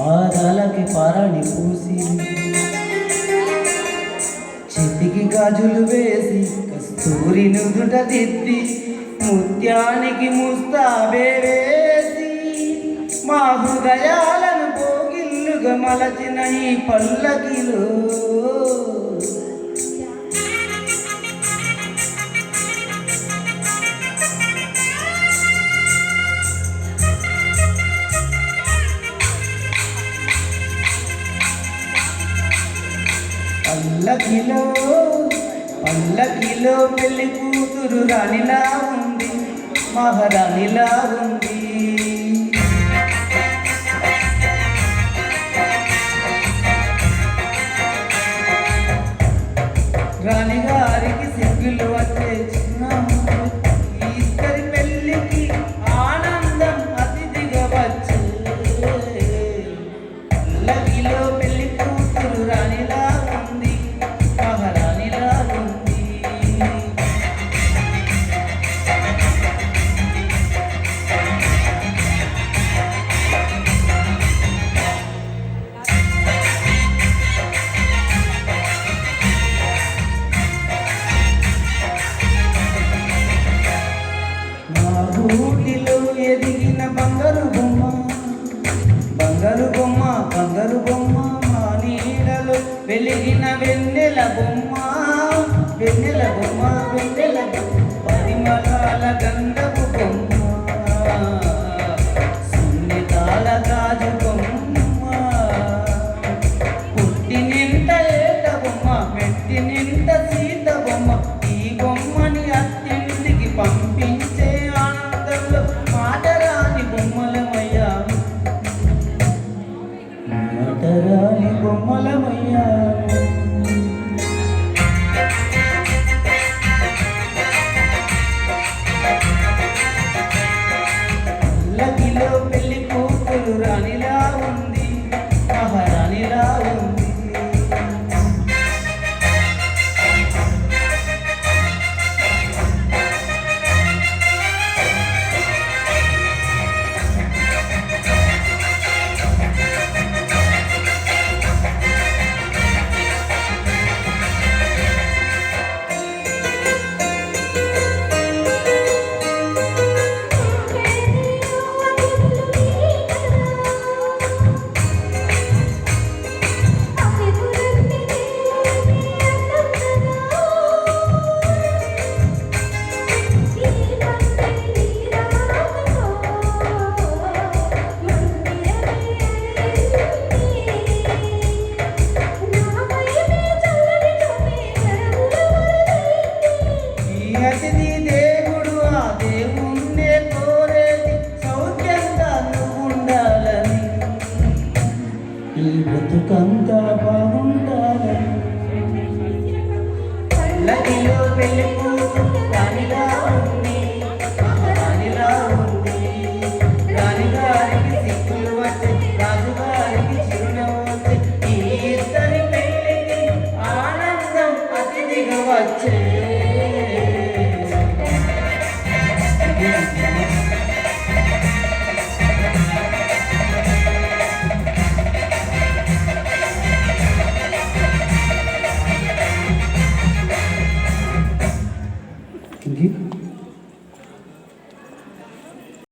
పాదాలకి పారాణి పూసి చేతికి గాజులు వేసి కస్తూరి నుదుట దిద్ది ముత్యానికి ముస్తాబే వేసి మా హృదయాలను పోగిల్లుగా మలచిన ఈ పల్లకిలో. పల్లకిలో పల్లకిలో పెళ్ళి కూతురు రాణిలా ఉంది మహారాణిలా ఉంది. రాణిగా వెలిగిన ఎంత బాగుండాలి? పల్లకిలో పెళ్ళి కూతురు ఉంది. రాణిలా ఉంది. రాణిగారికి సిక్కులు వచ్చే రాజుగారికి చిరునవ్వు వచ్చే ఈ ఇద్దరి ఆనందం అతిథిగా వచ్చే.